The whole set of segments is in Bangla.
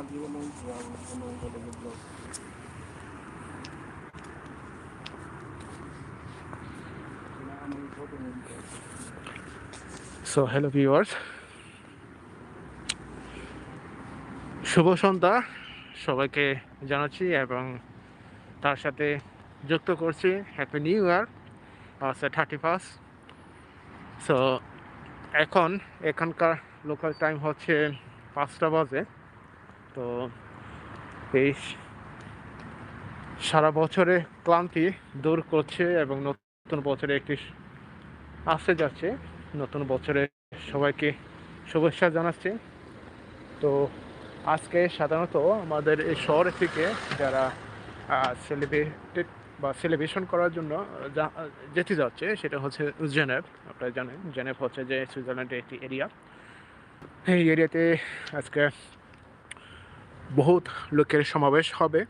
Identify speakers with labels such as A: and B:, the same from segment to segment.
A: Di yung talaga vlog. Yung photo mo dito.
B: So hello viewers শুভ সন্ধ্যা সবাইকে জানাচ্ছি এবং তার সাথে যুক্ত করছি হ্যাপি নিউ ইয়ার সে থার্টি ফার্স্ট সো এখন এখানকার লোকাল টাইম হচ্ছে পাঁচটা বাজে তো এই সারা বছরে ক্লান্তি দূর করছে এবং নতুন বছরে একটি আসতে যাচ্ছে। নতুন বছরে সবাইকে শুভেচ্ছা জানাচ্ছি। তো আজকে সাধারণত আমাদের এই শহর থেকে যারা সেলিব্রেটেড বা সেলিব্রেশন করার জন্য যেতে যাচ্ছে সেটা হচ্ছে জেনেভ আপনারা জানেন জেনেভ হচ্ছে যে সুইজারল্যান্ডের একটি এরিয়া এই এরিয়াতে আজকে বহুত লোকের সমাবেশ হবে।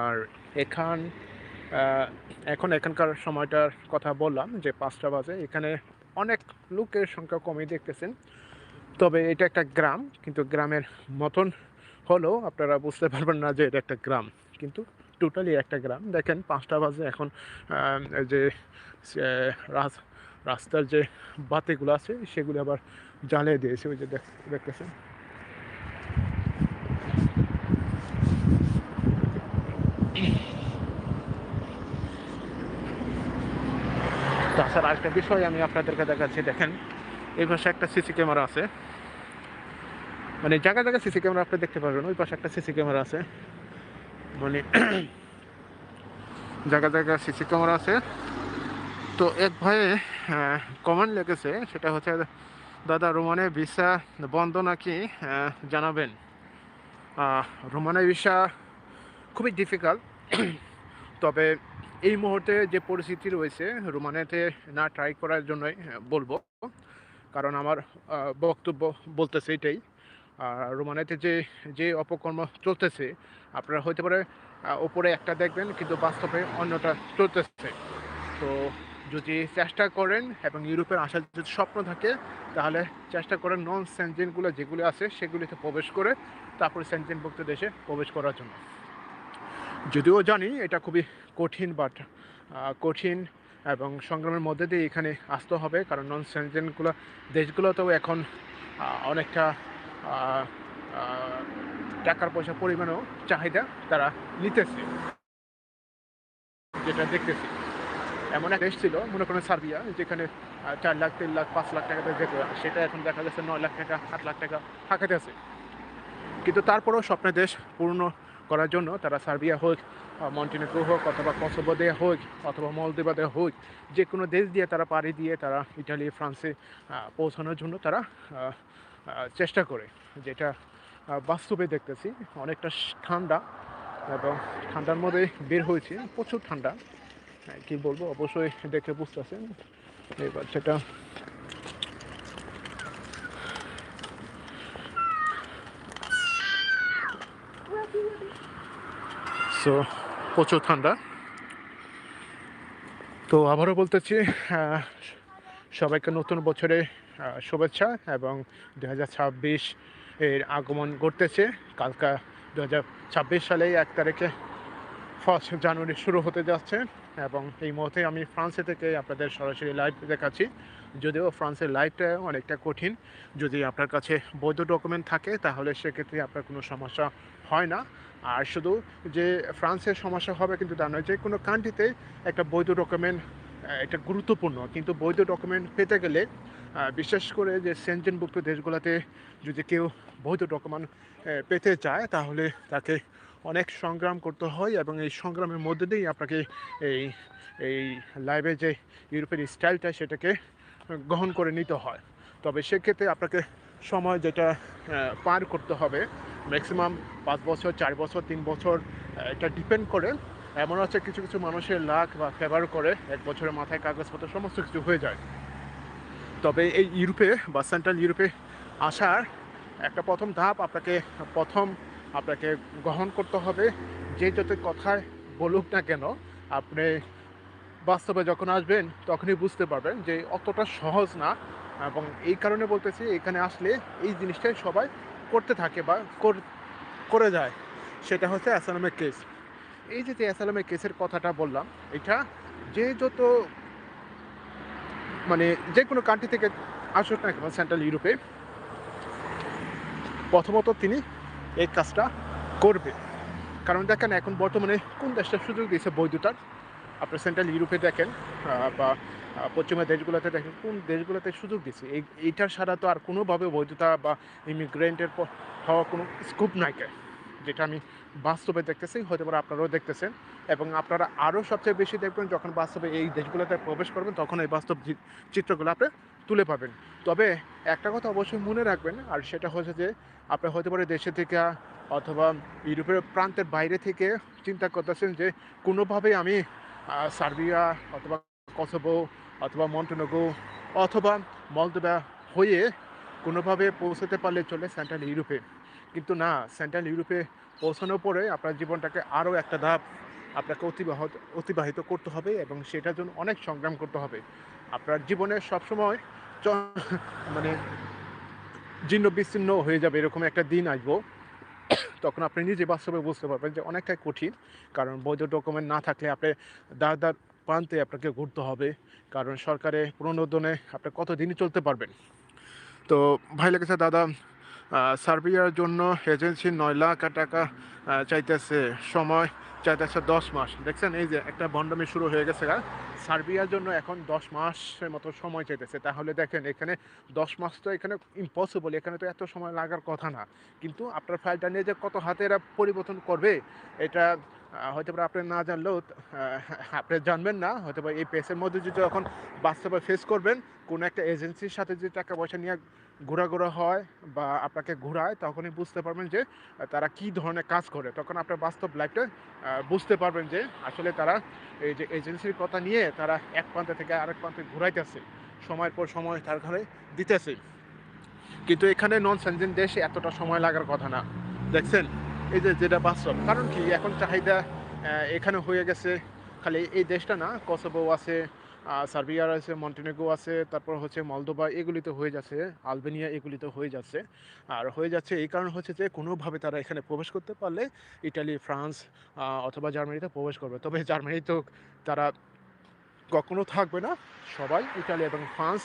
B: আর এখান এখন এখানকার সময়টার কথা বললাম যে পাঁচটা বাজে। এখানে অনেক লোকের সংখ্যা কমই দেখতেছেন। তবে এটা একটা গ্রাম, কিন্তু গ্রামের মতন হলেও আপনারা বুঝতে পারবেন না যে এটা একটা গ্রাম। কিন্তু টোটালি একটা গ্রাম। দেখেন, পাঁচটা বাজে এখন যে রাস্তার যে বাতিগুলো আছে, সেগুলো আবার জ্বালিয়ে দিয়েছে। ওই যে দেখতেছেন? তাছাড়া আরেকটা বিষয় আমি আপনাদেরকে দেখাচ্ছি, দেখেন, এই পাশে একটা সিসি ক্যামেরা আছে। মানে জায়গায় জায়গায় সিসি ক্যামেরা আপনি দেখতে পারবেন, ওই পাশে একটা সিসি ক্যামেরা আছে। মানে জায়গা জায়গায় সিসি ক্যামেরা আছে। তো এক ভাইয়ে কমেন্ট লিখেছে, সেটা হচ্ছে, দাদা, রোমানে ভিসা বন্ধ নাকি? জানাবেন। রোমানে ভিসা খুবই ডিফিকাল্ট তবে এই মুহূর্তে যে পরিস্থিতি রয়েছে রোমানেতে না ট্রাই করার জন্যই বলব। কারণ আমার বক্তব্য বলতেছে এটাই। আর রোমানেতে যে যে অপকর্ম চলতেছে, আপনারা হতে পারে ওপরে একটা দেখবেন, কিন্তু বাস্তবে অন্যটা চলতেছে। তো যদি চেষ্টা করেন, এবং ইউরোপের আসার যদি স্বপ্ন থাকে, তাহলে চেষ্টা করেন নন সেনজেনগুলো যেগুলো আছে, সেগুলিতে প্রবেশ করে, তারপরে সেনজেনভুক্ত দেশে প্রবেশ করার জন্য। যদিও জানি এটা খুবই কঠিন বাট কঠিন এবং সংগ্রামের মধ্যে দিয়ে এখানে আসতে হবে, কারণ নন সেনজেনগুলো দেশগুলোতেও এখন অনেকটা টাকার পয়সা পরিমাণও চাহিদা তারা নিতেছে, যেটা দেখতেছি। এমন এক দেশ ছিল, মনে করেন সার্বিয়া, যেখানে চার লাখ, তিন লাখ, পাঁচ লাখ টাকাতে যেত সেটা এখন দেখা যাচ্ছে নয় লাখ টাকা, আট লাখ টাকা হাঁকাতে আছে কিন্তু তারপরেও স্বপ্নের দেশ পূর্ণ করার জন্য, তারা সার্বিয়া হোক মন্টিনেগ্রো হোক, অথবা কসোভো দেয়া হোক, অথবা মলদেবা দেওয়া হোক, যে কোনো দেশ দিয়ে তারা পাড়ি দিয়ে তারা ইটালি, ফ্রান্সে পৌঁছানোর জন্য তারা চেষ্টা করে, যেটা বাস্তবে দেখতেছি। অনেকটা ঠান্ডা এবং ঠান্ডার মধ্যে বের হয়েছে, প্রচুর ঠান্ডা। কি বলব, অবশ্যই দেখে বুঝতেছেন। এই বাচ্চাটা সো, প্রচুর ঠান্ডা। তো আবারও বলতেছি সবাইকে নতুন বছরে শুভেচ্ছা এবং দু হাজার ছাব্বিশ এর আগমন ঘটতেছে। কালকা দু হাজার ছাব্বিশ সালে এক তারিখে ফার্স্ট জানুয়ারি শুরু হতে যাচ্ছে এবং এই মুহূর্তে আমি ফ্রান্সে থেকে আপনাদের সরাসরি লাইভ দেখাচ্ছি। যদিও ফ্রান্সের লাইভটা অনেকটা কঠিন। যদি আপনার কাছে বৈধ ডকুমেন্ট থাকে, তাহলে সেক্ষেত্রে আপনার কোনো সমস্যা হয় না। আর শুধু যে ফ্রান্সের সমস্যা হবে কিন্তু তা নয়, যে কোনো কান্ট্রিতে একটা বৈধ ডকুমেন্ট এটা গুরুত্বপূর্ণ। কিন্তু বৈধ ডকুমেন্ট পেতে গেলে বিশেষ করে যে সেনজেনভুক্ত দেশগুলোতে যদি কেউ বৈধ ডকুমেন্ট পেতে চায়, তাহলে তাকে অনেক সংগ্রাম করতে হয় এবং এই সংগ্রামের মধ্যে দিয়েই আপনাকে এই এই লাইভে যে ইউরোপের স্টাইলটা সেটাকে গ্রহণ করে নিতে হয়। তবে সেক্ষেত্রে আপনাকে সময় যেটা পার করতে হবে ম্যাক্সিমাম পাঁচ বছর, চার বছর, তিন বছর এটা ডিপেন্ড করে। এমন হচ্ছে কিছু কিছু মানুষের লাখ বা ফেভার করে, এক বছরের মাথায় কাগজপত্র, সমস্ত কিছু হয়ে যায়। তবে এই ইউরোপে বা সেন্ট্রাল ইউরোপে আসার একটা প্রথম ধাপ আপনাকে, প্রথম আপনাকে গ্রহণ করতে হবে, যে যত কথায় বলুক না কেন, আপনি বাস্তবে যখন আসবেন, তখনই বুঝতে পারবেন যে অতটা সহজ না। এবং এই কারণে বলতেছি, এখানে আসলে এই জিনিসটাই সবাই করতে থাকে বা কর- যায়, সেটা হচ্ছে অ্যাসালামের কেস। এই যে যে অ্যাসালামের কেসের কথাটা বললাম, এটা যে যত মানে যে কোনো কান্ট্রি থেকে আসুক না কেন সেন্ট্রাল ইউরোপে প্রথমত তিনি এই কাজটা করবে। কারণ দেখেন, এখন বর্তমানে কোন দেশটা সুযোগ দিয়েছে বৈধতার? আপনার সেন্ট্রাল ইউরোপে দেখেন বা পশ্চিমা দেশগুলোতে দেখেন কোন দেশগুলোতে সুযোগ দিচ্ছে এই, এইটার ছাড়া তো আর কোনোভাবে বৈধতা বা ইমিগ্রেন্টের হওয়ার কোনো স্কোপ নাই। যেটা আমি বাস্তবে দেখতেছি হতে পারে আপনারাও দেখতেছেন। এবং আপনারা আরও সবচেয়ে বেশি দেখবেন, যখন বাস্তবে এই দেশগুলোতে প্রবেশ করবেন, তখন এই বাস্তব চিত্রগুলো আপনি তুলে পাবেন। তবে একটা কথা অবশ্যই মনে রাখবেন, আর সেটা হচ্ছে যে, আপনি হতে পারে দেশে থেকে অথবা ইউরোপের প্রান্তের বাইরে থেকে চিন্তা করতেছেন যে, কোনোভাবেই আমি সার্বিয়া অথবা কসোভো অথবা মন্টেনেগো অথবা মলদোভা হয়ে কোনোভাবে পৌঁছতে পারলে চলে সেন্ট্রাল ইউরোপে। কিন্তু না, সেন্ট্রাল ইউরোপে পৌঁছানোর পরে আপনার জীবনটাকে আরও একটা ধাপ আপনাকে অতিবাহিত অতিবাহিত করতে হবে এবং সেটার জন্য অনেক সংগ্রাম করতে হবে। আপনার জীবনে সবসময় চ- মানে জীর্ণ বিচ্ছিন্ন হয়ে যাবে এরকম একটা দিন আসব। তখন আপনি নিজে বাস্তবে বুঝতে পারবেন যে অনেকটাই কঠিন, কারণ বৈধ ডকুমেন্ট না থাকলে আপনি দাঁড় দাঁড় প্রান্তে আপনাকে ঘুরতে হবে, কারণ সরকারে প্রণোদনে আপনি কতদিনই চলতে পারবেন? তো ভাই লেগেছে দাদা সার্বিয়ার জন্য এজেন্সি নয় লাখ টাকা চাইতেছে সময়, চাইতেছে দশ মাস। দেখছেন, এই যে একটা বন্ডমি শুরু হয়ে গেছে সার্বিয়ার জন্য এখন দশ মাসের মতো সময় চাইতেছে। তাহলে দেখেন, এখানে দশ মাস তো এখানে ইম্পসিবল এখানে তো এত সময় লাগার কথা না। কিন্তু আপনার ফাইলটা নিয়ে যে কত হাতে এরা পরিবর্তন করবে, এটা হয়তো আপনি না জানলেও আপনি জানবেন না হয়তো এই পেসের মধ্যে যদি যখন বাস্তবে ফেস করবেন, কোনো একটা এজেন্সির সাথে যদি টাকা পয়সা নিয়ে ঘোরাঘোরা হয় বা আপনাকে ঘোরায়, তখনই বুঝতে পারবেন যে তারা কি ধরনের কাজ করে। তখন আপনার বাস্তব লাইফটা বুঝতে পারবেন যে, আসলে তারা এই যে এজেন্সির কথা নিয়ে তারা এক প্রান্ত থেকে আরেক প্রান্তে ঘুরাইতেছে, সময়ের পর সময় তার ঘরে দিতেছে। কিন্তু এখানে নন সেনজেন দেশে এতটা সময় লাগার কথা না। দেখছেন? এই যে যেটা বাস্তব, কারণ কি এখন চাহিদা এখানে হয়ে গেছে খালি এই দেশটা না, কসোভো আছে সার্বিয়ার আছে মন্টেনেগো আছে, তারপর হচ্ছে মলদোবা এগুলিতে হয়ে যাচ্ছে, আলবেনিয়া এগুলিতে হয়ে যাচ্ছে। আর হয়ে যাচ্ছে এই কারণ হচ্ছে যে কোনোভাবে তারা এখানে প্রবেশ করতে পারলে ইটালি, ফ্রান্স অথবা জার্মানিতে প্রবেশ করবে। তবে জার্মানি তো তারা কখনো থাকবে না। সবাই ইটালি এবং ফ্রান্স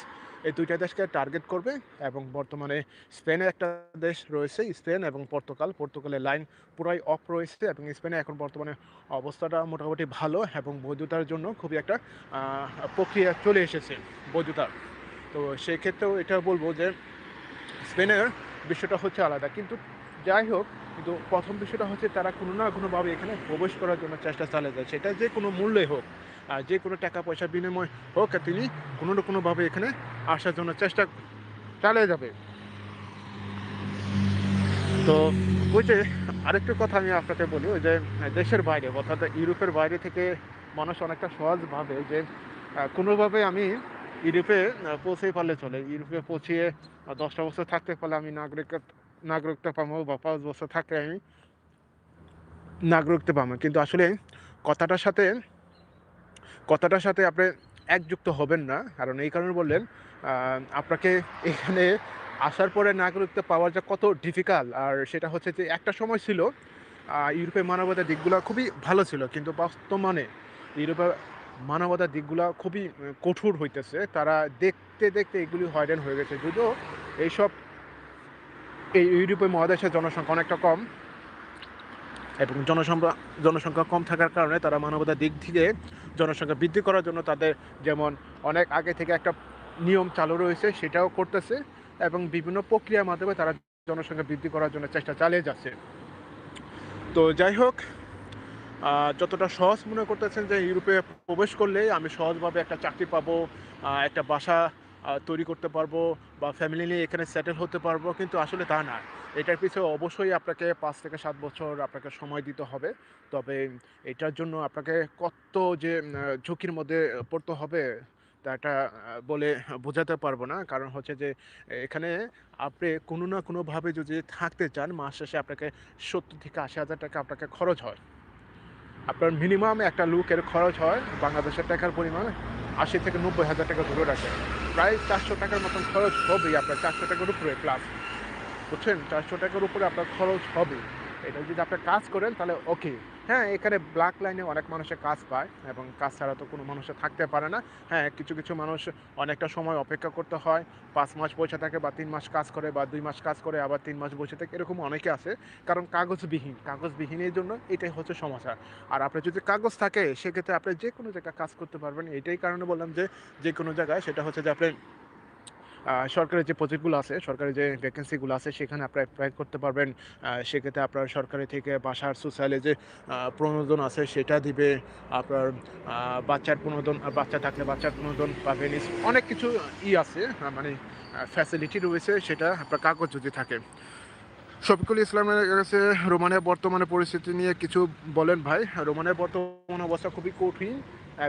B: এই দুইটা দেশকে টার্গেট করবে এবং বর্তমানে স্পেনে একটা দেশ রয়েছে, স্পেন এবং পর্তুগাল। পর্তুগালের লাইন পুরাই অফ রয়েছে এবং স্পেনে এখন বর্তমানে অবস্থাটা মোটামুটি ভালো এবং বৈধতার জন্য খুবই একটা প্রক্রিয়া চলে এসেছে বৈধতার তো সেই ক্ষেত্রেও এটা বলব যে স্পেনের বিষয়টা হচ্ছে আলাদা। কিন্তু যাই হোক, কিন্তু প্রথম বিষয়টা হচ্ছে তারা কোনো না কোনোভাবে এখানে প্রবেশ করার জন্য চেষ্টা চালিয়ে যায়। সেটা যে কোনো মূল্যে হোক। যে কোনো টাকা পয়সা বিনিময় হোক তিনি কোনো না কোনোভাবে এখানে আসার জন্য চেষ্টা চালিয়ে যাবে। তো ওই যে আরেকটা কথা আমি আপনাকে বলি, ওই যে দেশের বাইরে অর্থাৎ ইউরোপের বাইরে থেকে মানুষ অনেকটা সহজ ভাবে যে কোনোভাবে আমি ইউরোপে পৌঁছে পারলে চলে। ইউরোপে পৌঁছিয়ে দশটা বছর থাকতে পারলে আমি নাগরিক নাগরিকতা পাবো বা পাঁচ বছর থাকলে আমি নাগরিকতা পাবো। কিন্তু আসলে কথাটার সাথে কথাটার সাথে আপনি একযুক্ত হবেন না। কারণ এই কারণে বললেন আপনাকে এখানে আসার পরে নাগরিকত্ব পাওয়ার যা কত ডিফিকাল্ট আর সেটা হচ্ছে যে একটা সময় ছিল ইউরোপের মানবতার দিকগুলো খুবই ভালো ছিল, কিন্তু বর্তমানে ইউরোপের মানবতার দিকগুলো খুবই কঠোর হইতেছে। তারা দেখতে দেখতে এগুলি হয়রান হয়ে গেছে। যদিও এইসব এই ইউরোপের মহাদেশের জনসংখ্যা অনেকটা কম এবং জনসংখ্যা জনসংখ্যা কম থাকার কারণে তারা মানবতার দিক থেকে জনসংখ্যা বৃদ্ধি করার জন্য তাদের যেমন অনেক আগে থেকে একটা নিয়ম চালু রয়েছে, সেটাও করতেছে এবং বিভিন্ন প্রক্রিয়ার মাধ্যমে তারা জনসংখ্যা বৃদ্ধি করার জন্য চেষ্টা চালিয়ে যাচ্ছে। তো যাই হোক যতটা সহজ মনে করতেছেন যে ইউরোপে প্রবেশ করলে আমি সহজভাবে একটা চাকরি পাবো একটা বাসা তৈরি করতে পারব বা ফ্যামিলি নিয়ে এখানে সেটেল হতে পারব, কিন্তু আসলে তা না। এটার পিছনে অবশ্যই আপনাকে পাঁচ থেকে সাত বছর আপনাকে সময় দিতে হবে। তবে এটার জন্য আপনাকে কত যে ঝুঁকির মধ্যে পড়তে হবে, তা এটা বলে বোঝাতে পারব না। কারণ হচ্ছে যে, এখানে আপনি কোনো না কোনোভাবে যদি থাকতে চান, মাস শেষে আপনাকে সত্তর থেকে আশি হাজার টাকা আপনাকে খরচ হয়। আপনার মিনিমাম একটা লুকের খরচ হয়, বাংলাদেশের টাকার পরিমাণ। আশি থেকে নব্বই হাজার টাকা ধরে রাখে। প্রায় চারশো টাকার মতন খরচ হবেই আপনার চারশো টাকার উপরে প্লাস বুঝছেন? চারশো টাকার উপরে আপনার খরচ হবে এটা যদি আপনি কাজ করেন তাহলে ওকে হ্যাঁ এখানে ব্ল্যাক লাইনে অনেক মানুষের কাজ পায় এবং কাজ ছাড়া তো কোনো মানুষের থাকতে পারে না। হ্যাঁ কিছু কিছু মানুষ অনেকটা সময় অপেক্ষা করতে হয়। পাঁচ মাস বসে থাকে বা তিন মাস কাজ করে বা দুই মাস কাজ করে, আবার তিন মাস বসে থাকে, এরকম অনেকে আছে। কারণ কাগজবিহীন কাগজবিহীনের জন্য এটাই হচ্ছে সমস্যা আর আপনার যদি কাগজ থাকে, সেক্ষেত্রে আপনি যে কোনো জায়গায় কাজ করতে পারবেন। এটাই কারণে বললাম যে যে কোনো জায়গায় সেটা হচ্ছে যে আপনি সরকারের যে প্রজেক্টগুলো আছে সরকারি যে ভ্যাকেন্সিগুলো আছে, সেখানে আপনারা অ্যাপ্লাই করতে পারবেন। সেক্ষেত্রে আপনার সরকারি থেকে বাসার সোশ্যালে যে প্রণোদন আছে, সেটা দিবে। আপনার বাচ্চার প্রণোদন বাচ্চা থাকলে বাচ্চার প্রণোদন পাবেন ভেনিস অনেক কিছু ই আছে মানে ফ্যাসিলিটি রয়েছে, সেটা আপনার কাগজ যদি থাকে। শফিকুল ইসলামের কাছে রোমানের বর্তমানে পরিস্থিতি নিয়ে কিছু বলেন ভাই। রোমানের বর্তমান অবস্থা খুবই কঠিন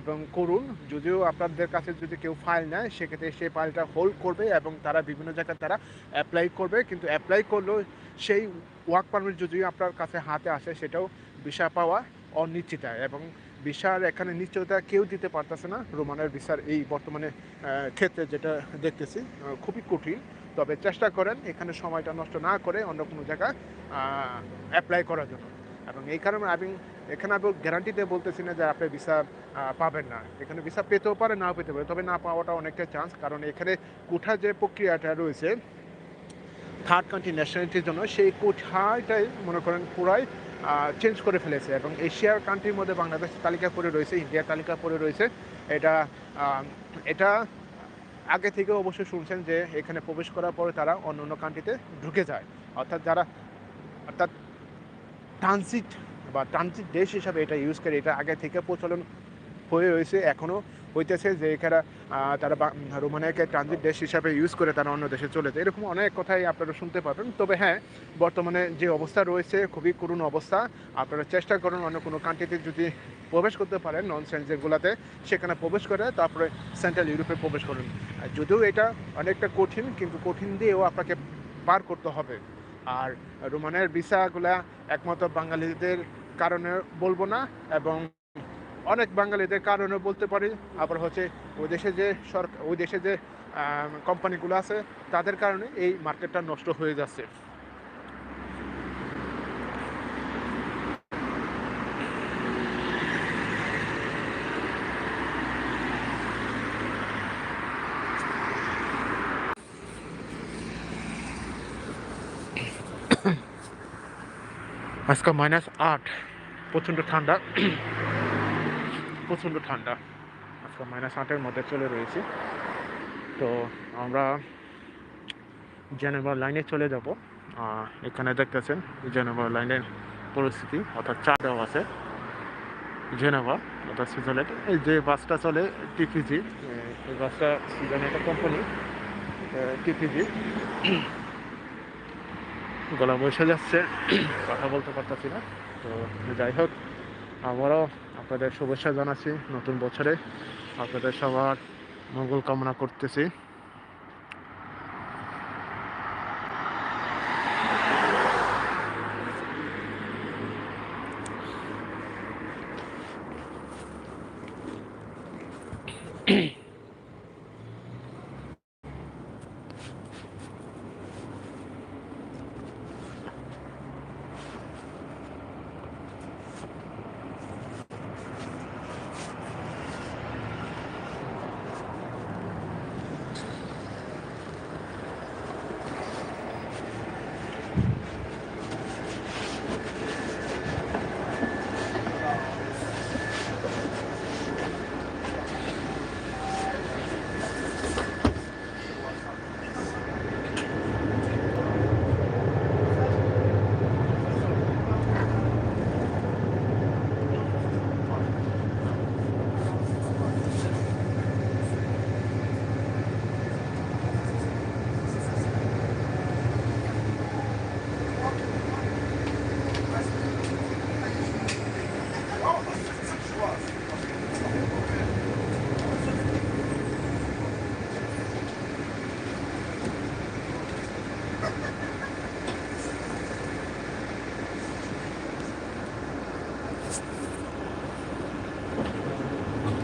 B: এবং করুন যদিও আপনাদের কাছে যদি কেউ ফাইল নেয়, সেক্ষেত্রে সেই ফাইলটা হোল্ড করবে এবং তারা বিভিন্ন জায়গায় তারা অ্যাপ্লাই করবে। কিন্তু অ্যাপ্লাই করলেও সেই ওয়ার্ক পারমিট যদি আপনার কাছে হাতে আসে, সেটাও ভিসা পাওয়া অনিশ্চিতা। এবং ভিসার এখানে নিশ্চয়তা কেউ দিতে পারতেছে না। রোমানের ভিসার এই বর্তমানে ক্ষেত্রে যেটা দেখতেছি খুবই কঠিন। তবে চেষ্টা করেন এখানে সময়টা নষ্ট না করে অন্য কোনো জায়গায় অ্যাপ্লাই করার জন্য। এবং এই কারণে আমি এখানে আমি গ্যারান্টিতে বলতেছি না যে আপনি ভিসা পাবেন না। এখানে ভিসা পেতেও পারে নাও পেতে পারে তবে না পাওয়াটা অনেকটা চান্স কারণ এখানে কোঠা যে প্রক্রিয়াটা রয়েছে থার্ড কান্ট্রি ন্যাশনালিটির জন্য সেই কোঠাটাই মনে করেন পুরাই চেঞ্জ করে ফেলেছে। এবং এশিয়ার কান্ট্রির মধ্যে বাংলাদেশ তালিকা পড়ে রয়েছে, ইন্ডিয়ার তালিকা পড়ে রয়েছে। এটা এটা আগে থেকে অবশ্যই শুনছেন যে এখানে প্রবেশ করার পরে তারা অন্য অন্য কান্ট্রিতে ঢুকে যায়। অর্থাৎ যারা, অর্থাৎ ট্রানজিট বা ট্রানজিট দেশ হিসাবে এটা ইউজ করে, এটা আগে থেকে প্রচলন হয়ে রয়েছে, এখনও হইতেছে যে এখানে তারা রোমানিয়াকে ট্রানজিট দেশ হিসাবে ইউজ করে তারা অন্য দেশে চলে যায়। এরকম অনেক কথাই আপনারা শুনতে পাবেন। তবে হ্যাঁ বর্তমানে যে অবস্থা রয়েছে, খুবই করুণ অবস্থা। আপনারা চেষ্টা করুন অন্য কোনো কান্ট্রিতে যদি প্রবেশ করতে পারেন নন যেগুলোতে, সেখানে প্রবেশ করে তারপরে সেন্ট্রাল ইউরোপে প্রবেশ করুন। যদিও এটা অনেকটা কঠিন, কিন্তু কঠিন দিয়েও আপনাকে পার করতে হবে। আর রোমানের ভিসাগুলা একমাত্র বাঙালিদের কারণে বলব না, এবং অনেক বাঙালিদের কারণে বলতে পারি, আবার হচ্ছে ওই দেশে যে সরকার ওই দেশে যে কোম্পানিগুলো আছে, তাদের কারণে এই মার্কেটটা নষ্ট হয়ে যাচ্ছে। আজকে মাইনাস আট, প্রচণ্ড ঠান্ডা। প্রচণ্ড ঠান্ডা। আজকে মাইনাস আটের মধ্যে চলে রয়েছি। তো আমরা জেনেভা লাইনে চলে যাব। এখানে দেখতেছেন জেনেভা লাইনের পরিস্থিতি, অর্থাৎ চা দেওয়া আছে। জেনেভা অর্থাৎ সুইজারল্যান্ড এই যে বাসটা চলে টিপিজি এই বাসটা সুইজারল্যান্ড একটা কোম্পানি টিপিজি গলা বসে যাচ্ছে, কথা বলতে পারতাছি না। তো যাই হোক, আমারও আপনাদের শুভেচ্ছা জানাচ্ছি নতুন বছরে। আপনাদের সবার মঙ্গল কামনা করতেছি।